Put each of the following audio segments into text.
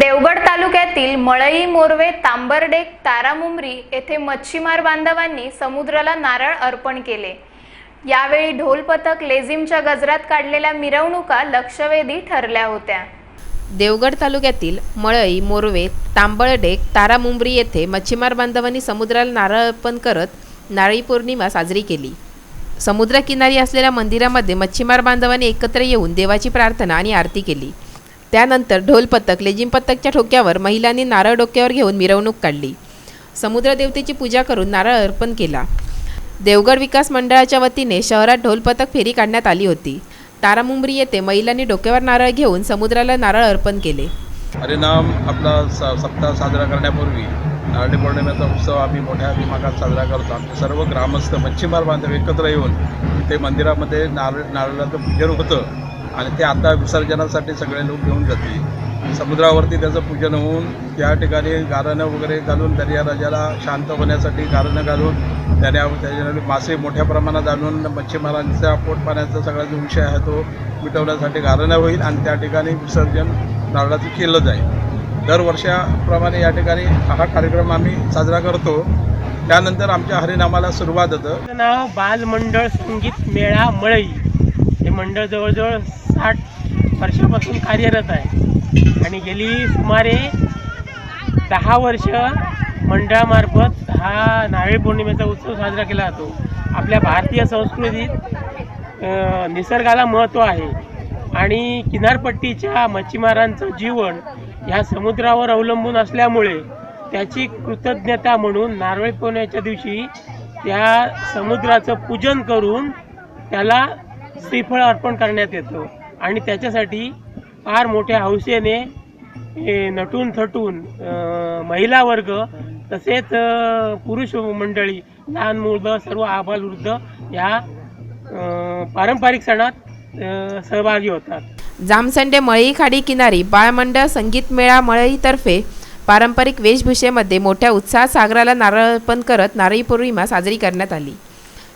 देवगड तालुक्यातील मळई मोरवे तांबरडेक तारामुंबरी येथे मच्छीमार बांधवांनी समुद्राला नारळ अर्पण केले. यावेळी ढोल पथक लेझिमच्या गजरात काढलेल्या मिरवणुका लक्षवेधी ठरल्या होत्या. देवगड तालुक्यातील मळई मोरवे तांबळडेक तारामुंबरी येथे मच्छीमार बांधवांनी समुद्राला नारळ अर्पण करत नारळी पौर्णिमा साजरी केली. समुद्रकिनारी असलेल्या मंदिरामध्ये मच्छीमार बांधवांनी एकत्र येऊन देवाची प्रार्थना आणि आरती केली. त्यानंतर ढोल पथक लेझिम पथकच्या ठोक्यावर महिलांनी नारळ डोक्यावर घेऊन मिरवणूक काढली. समुद्रदेवतेची पूजा करून नारळ अर्पण केला. देवगड विकास मंडळाच्या वतीने शहरात ढोल पथक फेरी काढण्यात आली होती. तारामुंबरी येथे महिलांनी डोक्यावर नारळ घेऊन समुद्राला नारळ अर्पण केले. हरिनाम आपला स सप्ताह साजरा करण्यापूर्वी नारळी पौर्णिमेचा उत्सव आम्ही मोठ्या दिमागात साजरा करतो. आमचे सर्व ग्रामस्थ मच्छीमार बांधव एकत्र येऊन ते मंदिरामध्ये नारळ नारळाचं पूजन होतं. आणि ते आता विसर्जनासाठी सगळे लोक घेऊन जातील. समुद्रावरती त्याचं पूजन होऊन त्या ठिकाणी गारणं वगैरे घालून दर्याराजाला शांत होण्यासाठी गारणं घालून त्याने त्याच्या मासे मोठ्या प्रमाणात आणून मच्छीमारांचा पोटपाण्याचा सगळा जो विषय आहे तो मिटवण्यासाठी गारणं होईल आणि त्या ठिकाणी विसर्जन नारळाचं केलं जाईल. दरवर्षाप्रमाणे या ठिकाणी हा कार्यक्रम आम्ही साजरा करतो. त्यानंतर आमच्या हरिनामाला सुरुवात होतं. नाव बालमंडळ संगीत मेळा मळई हे मंडळ जवळजवळ साठ वर्षापासून कार्यरत आहे. आणि गेली सुमारे दहा वर्ष मंडळामार्फत हा नारळी पौर्णिमेचा उत्सव साजरा केला जातो. आपल्या भारतीय संस्कृतीत निसर्गाला महत्त्व आहे. आणि किनारपट्टीच्या मच्छीमारांचं जीवन ह्या समुद्रावर अवलंबून असल्यामुळे त्याची कृतज्ञता म्हणून नारळी पौर्णिमेच्या दिवशी त्या समुद्राचं पूजन करून त्याला श्रीफळ अर्पण करण्यात येतं. आणि त्याच्यासाठी फार मोठ्या हौसेने हे नटून थटून महिला वर्ग तसेच पुरुष मंडळी लहान मुलं सर्व आबालवृद्ध या पारंपरिक सणात सहभागी होतात. जामसंडे मळई खाडी किनारी बाळमंडळ संगीत मेळा मळईतर्फे पारंपरिक वेशभूषेमध्ये मोठ्या उत्साहात सागराला नारळ अर्पण करत नारळी पौर्णिमा साजरी करण्यात आली.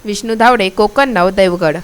विष्णू धावडे कोकण नव देवगड.